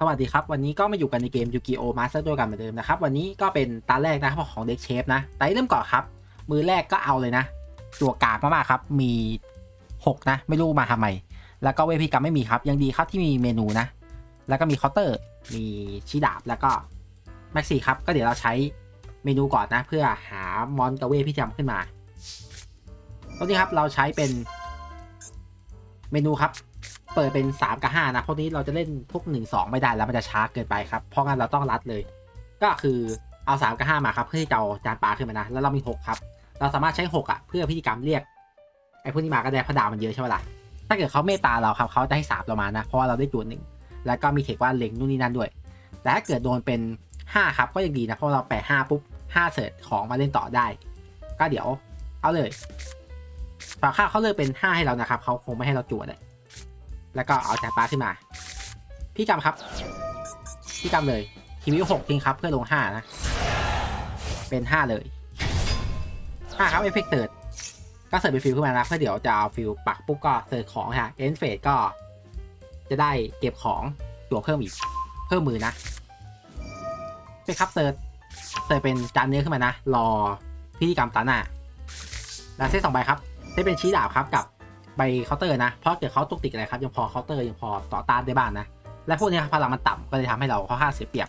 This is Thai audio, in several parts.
สวัสดีครับ วันนี้ก็มาอยู่กันในเกมยูกิโอมาสเตอร์ตัวกันเหมือนเดิมนะครับ วันนี้ก็เป็นตาแรกนะครับของเด็กเชฟนะแต่เริ่มก่อนครับ มือแรกก็เอาเลยนะ ตัวกากมากๆครับ มี 6 นะ ไม่รู้มาทำไม แล้วก็เวพิกรรมไม่มีครับ ยังดีครับที่มีเมนูนะ แล้วก็มีคาน์เตอร์ มีชีดาบ แล้วก็แม็กซี่ครับ ก็เดี๋ยวเราใช้เมนูก่อนนะ เพื่อหามอนกับเวพิกรรมขึ้นมาตรงนี้ครับเราใช้เป็นเมนูครับ เปิดเป็น 3 กับ 5 นะเพราะนี้เราจะเล่นพวก 1 2 ไม่ได้แล้วมันจะช้าเกินไปครับ เพราะงั้นเราต้องรัดเลย ก็คือเอา 3 กับ 5 มาครับ เพื่อที่จะเอาจานปลาขึ้นมานะ แล้วเรามี 6 ครับ เราสามารถใช้ 6 อะ เพื่อพิธีกรรมเรียกไอ้พวกนี้มาก็ได้เพราะดาวมันเยอะใช่ไหมล่ะ ถ้าเกิดเขาเมตตาเราครับเขาจะให้สามเรามานะ เพราะว่าเราได้จุดหนึ่งแล้วก็มีเทคว่าเล็งนู่นนี่นั่นด้วย แต่ถ้าเกิดโดนเป็น 5 ครับก็ยังดีนะ เพราะเราแปะ5ปุ๊บ5เสิร์ชของมาเล่นต่อได้ ก็เดี๋ยวเอาเลยฝากข้าเขาเลือกเป็น 5 ให้เรานะครับเขาคงไม่ให้เราจวดเลย แล้วก็เอาจานปลาขึ้นมา พี่กำครับ พี่กำเลยทีวิวหกทิ้งครับเพื่อลงห้านะ เป็นห้าเลยห้าครับเอฟเฟกต์เติร์ดก็เสิร์ฟเป็นฟิลขึ้นมานะเพื่อเดี๋ยวจะเอาฟิลปักปุ๊บก็เสิร์ฟของฮะเอ็นเฟสก็ จะได้เก็บของตัวเพิ่มอีก เพิ่มมือนะเป็นครับเสิร์ฟเสิร์ฟเป็นจานเนื้อขึ้นมานะ รอพิธีกรรมตาหน้าแล้วเซตสองใบครับเซตเป็นชี้ดาบครับกับ ใบเคาน์เตอร์นะ เพราะเกิดเขาตุกติกอะไรครับยังพอเคาน์เตอร์ยังพอต่อต้านได้บ้างนะ และพวกนี้พลังมันต่ำก็เลยทำให้เราค่อนข้างเสียเปรียบ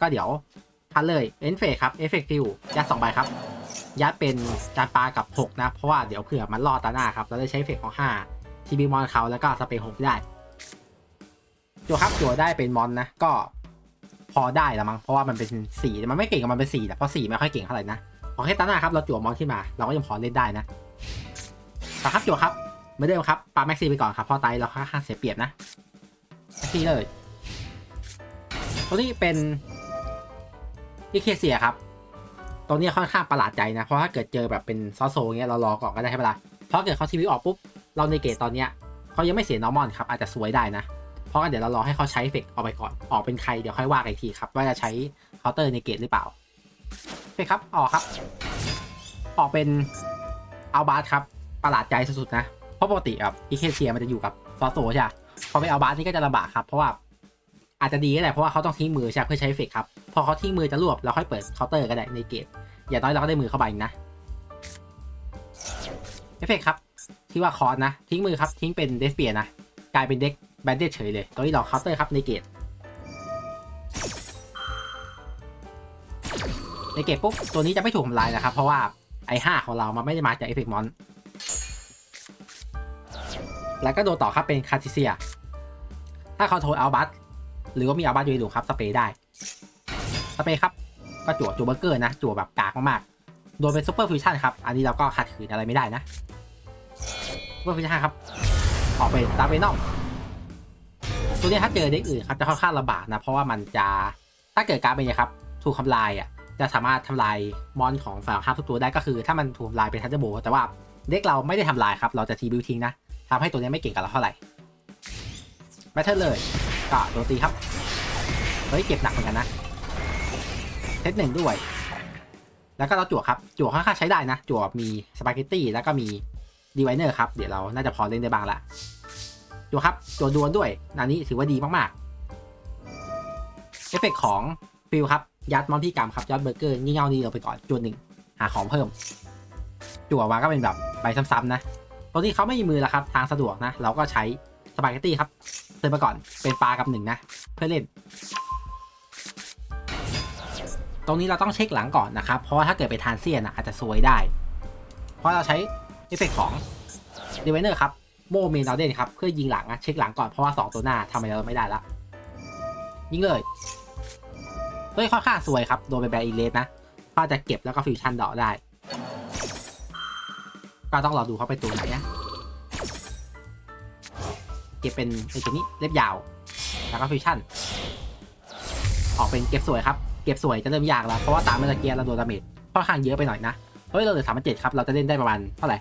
ก็เดี๋ยวพันเลยเอ็นเฟสครับเอฟเฟกติวยัดสองใบครับ ยัดเป็นจานปลากับ 6 นะ เพราะว่าเดี๋ยวเผื่อมันรอดตาหน้าครับเราได้ใช้เฟกของ5ทีบีมอนเขาแล้วก็สเปรย์หกได้จัวครับจัวได้เป็นมอนนะก็พอได้ละมั้งเพราะว่ามันเป็นสีมันไม่เก่งกับมันเป็นสีแต่เพราะสีไม่ค่อยเก่งเท่าไหร่นะพอแค่ตาหน้าครับเราจั่วมอนขึ้นมา เราก็ยังพอเล่นได้นะต่ครับจั่วครับ เมือเดิมครับปาแม็กซี่ไปก่อนครับพราะไตเราค่อนข้างเสียเปรียบนะแม็กซี่เลยตัวนี้เป็นอีเคเซียครับตัวนี้ค่อนข้างประหลาดใจนะ เพราะถ้าเกิดเจอแบบเป็นซอสโซเงี้ยเรารอก่อนก็ได้ใช่ไหมล่ะเพราะเกิดเขาทีวีออกปุ๊บเราในเกตตอนเนี้ยเขายังไม่เสียนอร์มอนครับอาจจะสวยได้นะ เพราะงั้นเดี๋ยวเรารอให้เขาใช้เฟกออกไปก่อนออกเป็นใครเดี๋ยวค่อยว่ากันอีกทีครับว่าจะใช้เคาน์เตอร์ในเกตหรือเปล่าโอเครับออกครับ ออกเป็นเอาบาร์ครับประหลาดใจสุดๆนะ เพราะปกติแบบอีเคเชียมันจะอยู่กับซอสโซใช่พอไปเอาบาสนี่ก็จะลำบากครับ เพราะว่าอาจจะดีก็ได้เพราะว่าเขาต้องทิ้งมือใช่เพื่อใช้เฟกครับ พอเขาทิ้งมือจะรวบเราค่อยเปิดเคาน์เตอร์ก็ได้ในเกตอย่างน้อยเราก็ได้มือเข้าไปนะเอฟเฟกครับที่ว่าคอร์สนะ ทิ้งมือครับทิ้งเป็นเดสเปียนะ กลายเป็นเด็กแบนเดจเฉยเลยตัวนี้เราเคาน์เตอร์ครับในเกตในเกตปุ๊บตัวนี้จะไม่ถูกทำลายนะครับ เพราะว่าไอห้าของเรามันไม่ได้มาจากเอฟเฟกมอน แล้วก็โดนต่อครับเป็นคาติเซีย ถ้าคอนโทรลอัลบัสหรือว่ามีเอัลบัสอยู่ในหลุมครับสเปรย์ได้ สเปรย์ครับ ก็จั่วจั่วเบอร์เกอร์นะ จั่วแบบกากมากๆ โดนเป็นซูเปอร์ฟิวชั่นครับ อันนี้เราก็ขัดขืนอะไรไม่ได้นะซูเปอร์ฟิวชั่นครับ ออกเป็นตาเวนอมตัวนี้ถ้าเจอเด็กอื่นครับจะค่อนข้างลำบากนะ เพราะว่ามันจะถ้าเกิดการเป็นไงครับ ถูกทำลายอะจะสามารถทำลายมอนของฝ่ายข้ามทุกตัวได้ก็คือ ถ้ามันถูกทำลายเป็นทันเดอร์โบแต่ว่าเด็กเราไม่ได้ทำลายครับ เราจะทีบิวทิ้งนะ ทำให้ตัวนี้ไม่เก่งกับเราเท่าไหร่แบทเทิลเลยก็โดนตีครับ เฮ้ย เก็บหนักเหมือนกันนะเซตหนึ่งด้วย แล้วก็เราจั่วครับ จั่วค่อนข้างใช้ได้นะ จั่วมีสปาเกตตี้แล้วก็มีดีไวเนอร์ครับ เดี๋ยวเราน่าจะพอเล่นได้บ้างละจั่วครับ จั่วดวลด้วยอันนี้ถือว่าดีมากๆ เอฟเฟกของฟิลครับ ยัดมอนที่กรรมครับ ยัดเบอร์เกอร์งี่เง่านี่เราไปก่อนจั่วหนึ่งหาของเพิ่ม จั่วมาก็เป็นแบบใบซ้ำๆนะ ตัวที่เขาไม่มีมือแล้วครับ ทางสะดวกนะ เราก็ใช้สปาเกตตี้ครับเติมไปก่อนเป็นปลากับหนึ่งนะ เพื่อเล่น ตรงนี้เราต้องเช็คหลังก่อนนะครับ เพราะว่าถ้าเกิดไปทานเซียนอะอาจจะซวยได้ เพราะเราใช้เอฟเฟกของดีไวเนอร์ครับโมเมนดาวเดนครับ เพื่อยิงหลังอะเช็คหลังก่อนเพราะว่า 2 ตัวหน้าทำอะไรเราไม่ได้ละยิงเลยเฮ้ยค่อนข้างซวยครับ โดนไปแบรอีเลสนะก็จะเก็บแล้วก็ฟิวชั่นดอกได้ ก็ต้องรอดูเขาไปตัวไหนนะเก็บเป็นไอตัวนี้เล็บยาว แล้วก็ฟิวชั่น ออกเป็นเก็บสวยครับ เก็บสวยจะเริ่มยากแล้ว เพราะว่าตามเมื่อกี้เราโดนดาเมจค่อนข้างเยอะไปหน่อยนะเฮ้ยเราเหลือสามพันเจ็ดครับ เราจะเล่นได้ประมาณเท่าไหร่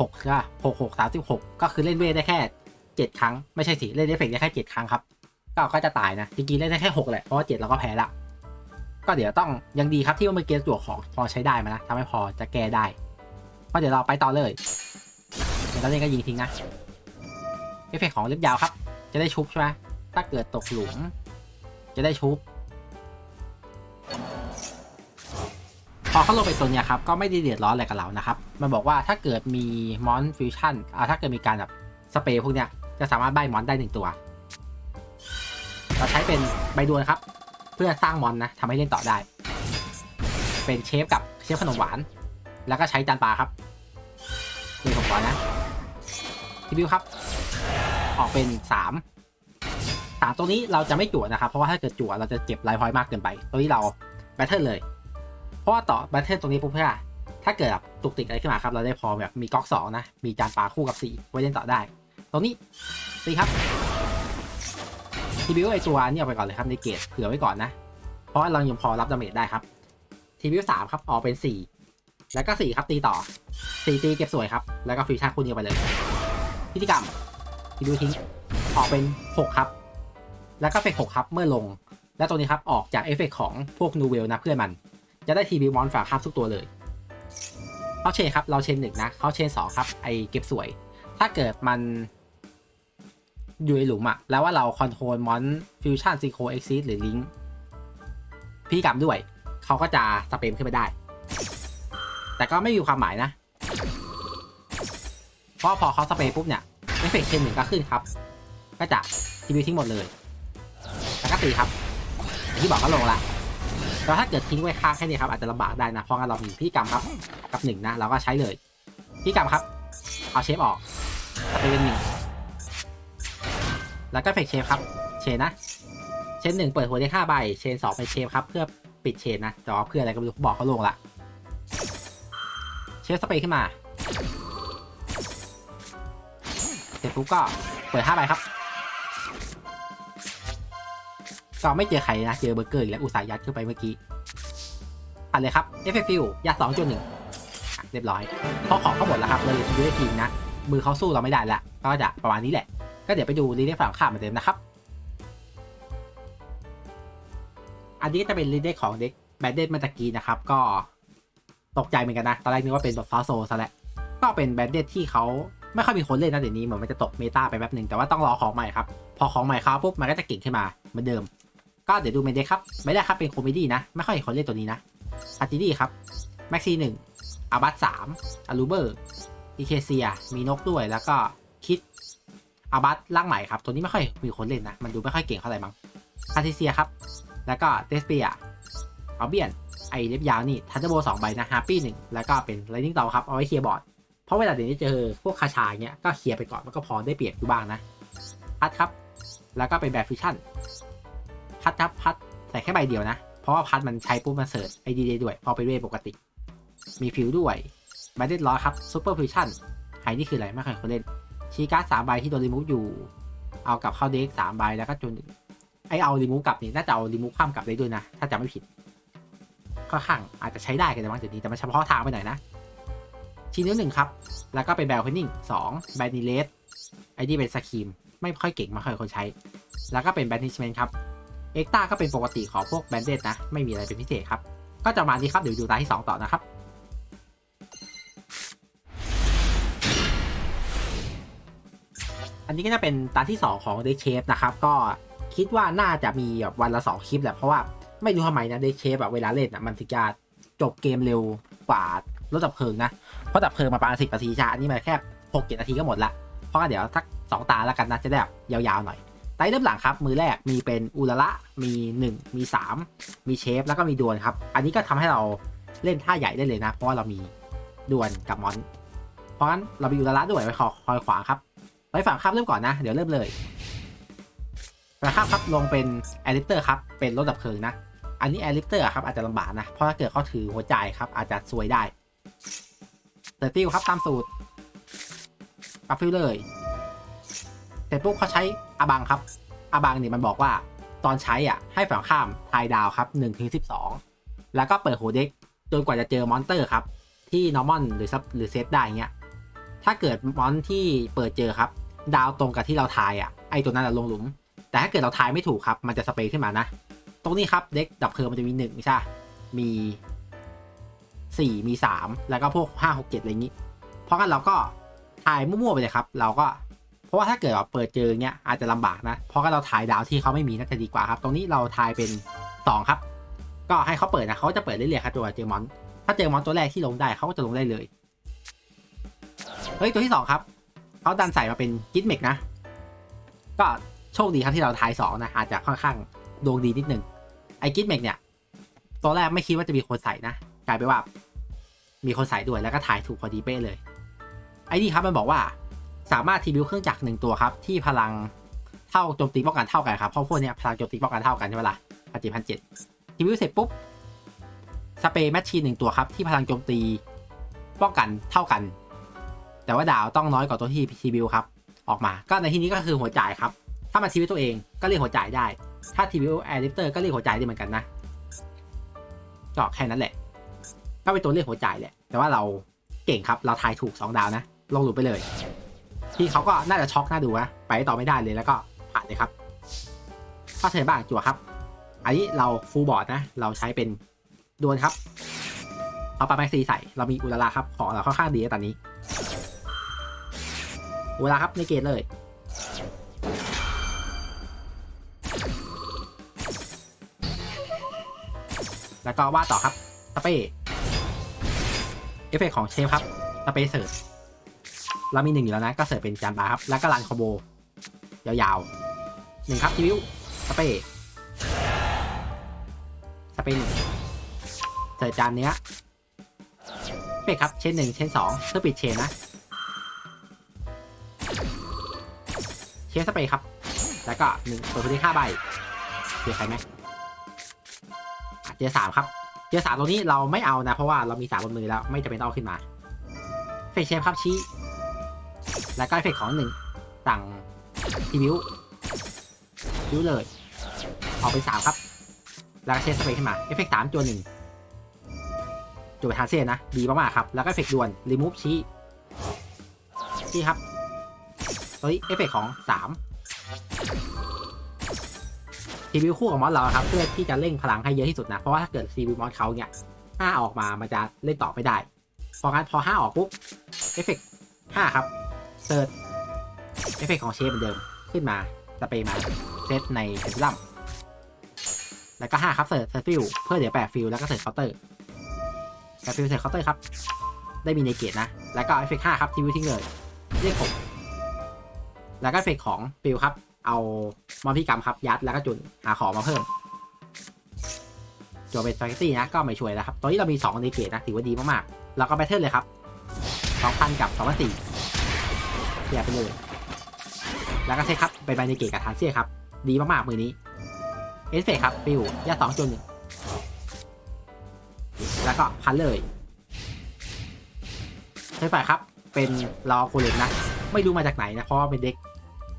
หกใช่ป่ะหกหกสามสิบหกก็คือเล่นเวทได้แค่เจ็ดครั้ง ไม่ใช่สิ เล่นเอฟเฟกต์ได้แค่เจ็ดครั้งครับก็ก็จะตายนะจริงๆเล่นได้แค่หกแหละ เพราะว่าเจ็ดเราก็แพ้ละก็เดี๋ยวต้องยังดีครับที่ว่าเมื่อกี้จั่วของพอใช้ได้มานะทำให้พอจะแก้ได้ ก็เดี๋ยวเราไปต่อเลย เดี๋ยวเราเล่นก็ยิงทิ้งนะ เอฟเฟกของเล็บยาวครับ จะได้ชุบใช่ไหมถ้าเกิดตกหลุม จะได้ชุบ พอเขาลงไปตัวเนี้ยครับ ก็ไม่ได้เดือดร้อนอะไรกับเรานะครับ มันบอกว่าถ้าเกิดมีมอนฟิวชั่นอ่าถ้าเกิดมีการแบบสเปรย์พวกเนี้ย จะสามารถใบมอนได้หนึ่งตัว เราใช้เป็นใบดวนครับ เพื่อสร้างมอนนะทำให้เล่นต่อได้ เป็นเชฟกับเชฟขนมหวาน แล้วก็ใช้จานปลาครับ่อนนะทีบิวครับ ออกเป็นสามสามตัวนี้เราจะไม่จั่วนะครับ เพราะว่าถ้าเกิดจั่วเราจะเก็บไลฟ์พอยต์มากเกินไป ตัวนี้เราแบทเทิลเลย เพราะว่าต่อแบทเทิลตรงนี้ปุ๊บเพื่อถ้าเกิดตุกติกอะไรขึ้นมาครับ เราได้พอแบบมีก๊อกสองนะ มีจานปลาคู่กับสี่ไว้เล่นต่อได้ ตรงนี้ตีครับทีบิวไอตัวนี้เอาไปก่อนเลยครับในเกตเผื่อไว้ก่อนนะ เพราะเรายังพอรับดาเมจได้ครับทีบิวสามครับออกเป็นสี่ แล้วก็สี่ครับตีต่อสี่ตีเก็บสวยครับ แล้วก็ฟิวชั่นคู่นี้ไปเลย พิธีกรรมทีบิวทิ้งออกเป็นหกครับ แล้วก็เฟกหกครับเมื่อลง และตรงนี้ครับออกจากเอฟเฟกของพวกนูเวลนะเพื่อนมัน จะได้ทีบีมอนฝาครับทุกตัวเลยเขาเชนครับเราเชนหนึ่งนะเขาเชนสองครับไอเก็บสวย ถ้าเกิดมันอยู่ในหลุมอะแล้วว่าเราคอนโทรลมอนฟิวชั่นซิโคเอ็กซิสหรือลิงพิธีกรรมด้วย เขาก็จะสเปมขึ้นไปได้ แต่ก็ไม่มีความหมายนะ เพราะพอเขาสเปรย์ปุ๊บเนี่ยเอฟเฟกต์เชนหนึ่งก็ขึ้นครับ ก็จะทีวีทิ้งหมดเลยแล้วก็ตีครับอย่างที่บอกก็ลงละแล้วถ้าเกิดทิ้งไว้ค้างแค่นี้ครับอาจจะลำบากได้นะเพราะงั้นเรามีพิธีกรรมครับกับหนึ่งนะเราก็ใช้เลยพิธีกรรมครับ เอาเชฟออกสเปเป็นหนึ่งแล้วก็เฟกเชฟครับ เชนนะ เชนหนึ่งเปิดหัวได้ห้าใบ เชนสองเป็นเชฟครับ เพื่อปิดเชนนะแต่ว่าเพื่ออะไรก็ไม่รู้บอกเขาลงละ เชฟสเปรย์ขึ้นมา เสร็จปุ๊บก็เปิดห้าใบครับ ก็ไม่เจอใครนะ เจอเบอร์เกอร์อีกแล้วอุตส่าห์ยัดเข้าไปเมื่อกี้อัดเลยครับเอฟเฟกฟิลยัดสองจุดหนึ่งเรียบร้อยเพราะของเขาหมดแล้วครับเลยดูได้ทีมนะ มือเขาสู้เราไม่ได้แล้วก็จะประมาณนี้แหละ ก็เดี๋ยวไปดูรีเดฝั่งข้ามมือนเดิมนะครับอันนี้ก็จะเป็นรีเดของเด็กแบดเดนมาตะกี้นะครับ ก็ ตกใจเหมือนกันนะ ตอนแรกนึกว่าเป็นแบบฟาโซซะแล้วก็เป็นแบดเดนที่เขาไม่ค่อยมีคนเล่นนะเดี๋ยวนี้เหมือนมันจะตกเมตาไปแป๊บหนึ่งแต่ว่าต้องรอของใหม่ครับ พอของใหม่เข้าปุ๊บมันก็จะเก่งขึ้นมาเหมือนเดิม ก็เดี๋ยวดูเมนเดครับไม่ได้ครับเป็นคอมเมดี้นะ ไม่ค่อยเห็นคนเล่นตัวนี้นะอาร์ติดี้ครับแม็กซี่หนึ่งอาบัตสามอารูเบอร์อีเคเซียมีนกด้วยแล้วก็คิดอาบัตล่างใหม่ครับ ตัวนี้ไม่ค่อยมีคนเล่นนะ มันดูไม่ค่อยเก่งเท่าไหร่มั้งคาทิเซียครับแล้วก็เดสเปียอาเบียน ไอเล็บยาวนี่ทันเดอร์โบสองใบนะฮาร์ปี้หนึ่งแล้วก็เป็นไลนิ่งเตาครับเอาไว้เคลียร์บอร์ดเพราะเวลาเดี๋ยวนี้เจอพวกคาชาเงี้ยก็เคลียร์ไปก่อนมันก็พอได้เปรียบอยู่บ้างนะพัดครับ แล้วก็เป็นแบบฟิชชั่นพัดครับพัดใส่แค่ใบเดียวนะ เพราะว่าพัดมันใช้ปุ๊บมันเสิร์ชไอดีด้ด้วย พอไปเวทปกติ มีฟิวด้วยแบตเตอร์ล้อครับซูเปอร์ฟิชชั่นไฮนี่คืออะไรไม่เคยคนเล่นชีการ์ดสามใบที่โดนรีมูฟอยู่ เอากลับเข้าเด็กสามใบแล้วก็จนไอเอารีมูฟกลับนี่น่าจะเอารีมูฟข้ามกลับได้ด้วยนะ ถ้าจำไม่ผิด ค่อนข้างอาจจะใช้ได้กันแต่บางจุดนี้แต่มันเฉพาะทางไปหน่อยนะชิ้นนิ้วหนึ่งครับ แล้วก็เป็นแบลเพนนิ่งสองแบนนิเลสไอที่เป็นสกีมไม่ค่อยเก่งไม่ค่อยคนใช้ แล้วก็เป็นแบนนิชเมนครับเอ็กต้าก็เป็นปกติของพวกแบนเดดนะ ไม่มีอะไรเป็นพิเศษครับ ก็จะมาดีครับเดี๋ยวดูตาที่ 2 ต่อนะครับ อันนี้ก็จะเป็นตาที่ 2 ของเดชเชฟนะครับ ก็คิดว่าน่าจะมีแบบวันละ 2 คลิปแหละเพราะว่า ไม่รู้ทำไมนะเดชเชฟแบบเวลาเล่นอะมันถึงจะจบเกมเร็วกว่ารถดับเพลิงนะ เพราะดับเพลิงมาประมาณสิบนาทีชาอันนี้มาแค่หกเจ็ดนาทีก็หมดละ เพราะงั้นเดี๋ยวสักสองตาแล้วกันนะจะได้แบบยาวๆหน่อยไตเริ่มหลังครับ มือแรกมีเป็นอุลละมี 1 มี 3 มีเชฟ แล้วก็มีดวลครับ อันนี้ก็ทำให้เราเล่นท่าใหญ่ได้เลยนะ เพราะว่าเรามีดวลกับมอน เพราะงั้นเรามีอุลละด้วยไว้คอคอยขวาครับ ไว้ฝั่งข้ามเริ่มก่อนนะ เดี๋ยวเริ่มเลย ฝั่งข้ามครับลงเป็นแอริเตอร์ครับ เป็นรถดับเพลิงนะ อันนี้แอริเตอร์ครับอาจจะลำบากนะ เพราะถ้าเกิดเขาถือหัวใจครับ อาจจะซวยได้เตอร์ติวครับตามสูตรปับฟิลเลยเสร็จปุ๊บเขาใช้อาบังครับอาบังเนี่ยมันบอกว่าตอนใช้อะให้ฝั่งข้ามทายดาวครับ1นถึงสิแล้วก็เปิดโหเด็กจนกว่าจะเจอมอนเตอร์ครับ ที่นอร์มอนหรือซับหรือเซตได้เงี้ยถ้าเกิดมอนที่เปิดเจอครับ ดาวตรงกับที่เราทายอะไอตัวนั้นอะลงหลุม แต่ถ้าเกิดเราทายไม่ถูกครับ มันจะสเปรย์ขึ้นมานะ ตรงนี้ครับเด็กดับเพลิงมันจะมีหนึ่งใช่มีสี่มีสามแล้วก็พวกห้าหกเจ็ดอะไรอย่างนี้ เพราะงั้นเราก็ทายมั่วๆไปเลยครับ เราก็เพราะว่าถ้าเกิดว่าเปิดเจอเงี้ยอาจจะลำบากนะ เพราะว่าเราถ่ายดาวที่เขาไม่มีน่าจะดีกว่าครับ ตรงนี้เราทายเป็น 2 ครับ ก็ให้เขาเปิดนะเขาจะเปิดเรื่อยๆครับตัวเจอมอน ถ้าเจอมอนตัวแรกที่ลงได้เขาก็จะลงได้เลย เฮ้ยตัวที่ 2 ครับเขาดันใส่มาเป็นกิทเมกนะ ก็ โชคดีครับที่เราทาย2นะอาจจะค่อนข้างดวงดีนิดนึงไอ้กิทเมกเนี่ยตัวแรกไม่คิดว่าจะมีคนใส่นะกลายเป็นว่า มีคนใส่ด้วยแล้วก็ถ่ายถูกพอดีเป๊ะเลย ไอ้นี่ครับมันบอกว่าสามารถทีบิวเครื่องจักรหนึ่งตัวครับ ที่พลังเท่าโจมตีป้องกันเท่ากันครับเพราะพวกเนี้ยพลังโจมตีป้องกันเท่ากันใช่ไหมล่ะพันเจ็ดพันเจ็ดทีบิวเสร็จปุ๊บสเปรย์แมชชีนหนึ่งตัวครับที่พลังโจมตีป้องกันเท่ากัน แต่ว่าดาวต้องน้อยกว่าตัวที่ทีบิวครับออกมา ก็ในที่นี้ก็คือหัวจ่ายครับ ถ้ามาทีบิวตัวเองก็เรียกหัวจ่ายได้ ถ้าทีบิวแอร์ลิฟเตอร์ก็เรียกหัวจ่ายได้เหมือนกันนะก็แค่นั้นแหละ ก็เป็นตัวเรียกหัวจ่ายแหละ แต่ว่าเราเก่งครับ เราทายถูก 2 ดาวนะ ลงหลุดไปเลย ที่เขาก็น่าจะช็อกน่าดูนะ ไปต่อไม่ได้เลยแล้วก็ผ่านเลยครับข้าเชิญบ้างจั่วครับ อันนี้เราฟูลบอร์ดนะ เราใช้เป็นดวลครับ เอาปาแม็กซีใส่ เรามีอุลาราครับ ของเราค่อนข้างดีนะตอนนี้ อุลาราครับในเกตเลย แล้วก็วาดต่อครับสเปรย์เอฟเฟกต์ของเชฟครับสเปรย์เสิร์ฟเรามีหนึ่งอยู่แล้วนะ ก็เสิร์ฟเป็นจานบาครับ แล้วก็รันคอมโบยาวๆหนึ่งครับทีวิวสเปรย์สเปรย์หนึ่งเสิร์ฟจานเนี้ยเอฟเฟกครับเชนหนึ่งเชนสองเพื่อปิดเชนนะ เชฟสเปรย์ครับ แล้วก็หนึ่งเปิดพื้นที่ห้าใบเจอใครไหม อะเจอสามครับเจอสามตรงนี้เราไม่เอานะ เพราะว่าเรามีสามบนมือแล้วไม่จำเป็นต้องเอาขึ้นมาเฟกเชฟครับชี้ แล้วก็เฟเฟกของหนึ่งสั่งทีวิววิวเลยเอาไปสามครับ แล้วก็เชฟสเปรย์ขึ้นมาเอฟเฟกสามจวนหนึ่งจวนไปทานเซียนนะ ดีมากๆครับ แล้วก็เอฟเฟกดวนรีมูฟชี้ชี้ครับตัวนี้เอฟเฟกของสาม ซีวิวคู่กับมอสเราครับเพื่อที่จะเร่งพลังให้เยอะที่สุดนะ เพราะว่าถ้าเกิดซีวิวมอสเขาเนี่ยห้าออกมามันจะเล่นต่อไม่ได้เพราะงั้นพอห้าออกปุ๊บเอฟเฟกห้าครับเซิร์ชเอฟเฟกของเชฟเหมือนเดิมขึ้นมาสเปรย์มาเซตในเซตลัมแล้วก็ห้าครับเสิร์ชเซิร์ฟิลเพื่อเดี๋ยวแปะฟิลแล้วก็เสิร์ชเคาน์เตอร์แปะฟิลเสิร์ชเคาน์เตอร์ครับได้มีในเกตนะ แล้วก็เอฟเฟกห้าครับทีวิวทิ้งเลยเรียกแล้วก็เอฟเฟกของฟิลครับ เอามอนพี่กรรมครับยัดแล้วก็จุนหาของมาเพิ่มจัวเป็นสปาเกตตี้นะก็ไม่ช่วยแล้วครับตอนนี้เรามี2ในเกตนะถือว่าดีมากๆเราก็แบทเทิลเลยครับ2,000กับ2,400เสียไปเลย แล้วก็เซตครับเป็นบในเกตกับทานเซียครับ ดีมากๆมือนี้เอสเฟกครับฟิวยัดสองจุนหนึ่งแล้วก็พันเลยเซตไฟครับเป็นรอโคเลนนะ ไม่รู้มาจากไหนนะเพราะว่าเป็นเด็ก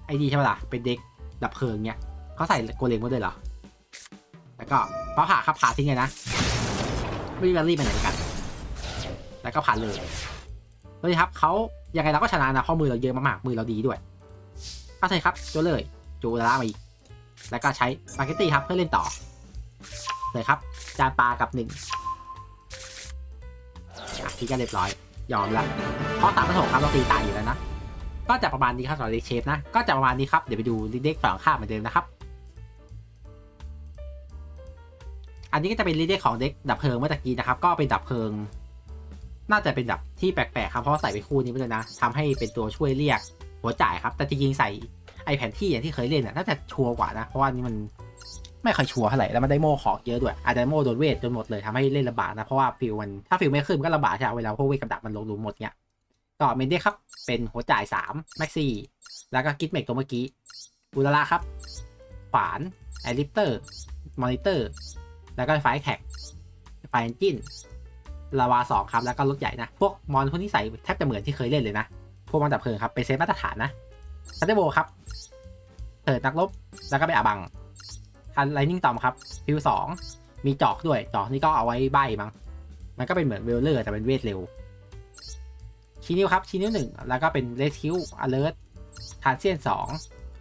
ไอดีใช่ไหมล่ะเป็นเด็กดับเพลิงเนี่ยเขาใส่โกเลมมาด้วยเหรอ แล้วก็ฟ้าผ่าครับผ่าทิ้งเลยนะ ไม่มีแวลลี่ไปไหนกัน แล้วก็ผ่านเลยเลยครับเขายังไงเราก็ชนะนะเพราะมือเราเยอะมากๆมือเราดีด้วยก็ใช่ครับจูเลยจูลามาอีก แล้วก็ใช้ปาเกตตี้ครับเพื่อเล่นต่อ เลยครับ จานปลากับหนึ่งทีก็เรียบร้อย ยอมแล้วเพราะตามประสบครับเราตีตายอยู่แล้วนะ ก็จะประมาณนี้ครับสำหรับเด็กเชฟนะ ก็จะประมาณนี้ครับ เดี๋ยวไปดูเด็กฝั่งข้ามเหมือนเดิมนะครับ อันนี้ก็จะเป็นเด็กของเด็กดับเพลิงเมื่อตะกี้นะครับ ก็เป็นดับเพลิง น่าจะเป็นดับที่แปลกๆครับ เพราะใส่ไปคู่นี้ไปเลยนะทำให้เป็นตัวช่วยเรียกหัวจ่ายครับ แต่จริงๆใส่ไอแผนที่อย่างที่เคยเล่นน่ะน่าจะชัวร์กว่านะ เพราะว่านี่มันไม่ค่อยชัวร์เท่าไหร่ แล้วมันได้โม่ของเยอะด้วย อาจจะโม่โดนเวทจนหมดเลยทำให้เล่นลำบากนะ เพราะว่าฟิลมัน ถ้าฟิลไม่ขึ้นก็ลำบากใช่ไหมเวลาพวกเวทกับดับมันลงหลุมหมดเนี่ย ต่อเมนเด้ครับ เป็นหัวจ่าย3แม็กซี่แล้วก็กิทเมกตัวเมื่อกี้อุลาครับขวานไอริปเตอร์มอนิเตอร์ แล้วก็ไฟแท็กไฟเอนจินลาวาสองครับ แล้วก็รถใหญ่นะ พวกมอนพวกนี้ใส่แทบจะเหมือนที่เคยเล่นเลยนะ พวกมันดับเพลิงครับ เป็นเซตมาตรฐานนะซันเดโบครับเถิดนักรบ แล้วก็ไปอาบังทันไลนิ่งตอมครับฟิวสองมีจอกด้วย จอกนี่ก็เอาไว้ใบมั้งมันก็เป็นเหมือนเวลเลอร์แต่เป็นเวทเร็ว ชี้นิ้วครับ ชี้นิ้วหนึ่งแล้วก็เป็นเลสคิวอเลอร์ตทานเซียนสอง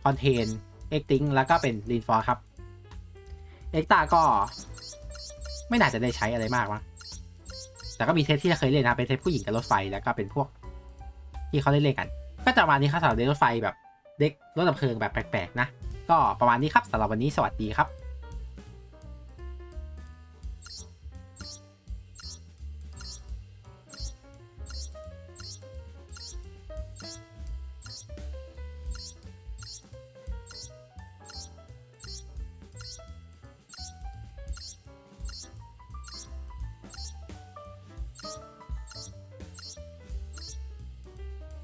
คอนเทนเอ็กติงแล้วก็เป็นรีนฟอร์ครับ เอ็กตาก็ไม่น่าจะได้ใช้อะไรมากมั้งแต่ก็มีเทปที่เคยเล่นนะเป็นเทปผู้หญิงกับรถไฟแล้วก็เป็นพวกที่เขาได้เล่นกัน ก็จะประมาณนี้ครับสำหรับเล่นรถไฟแบบเด็กรถดับเพลิงแบบแปลกๆนะ ก็ประมาณนี้ครับสำหรับวันนี้สวัสดีครับ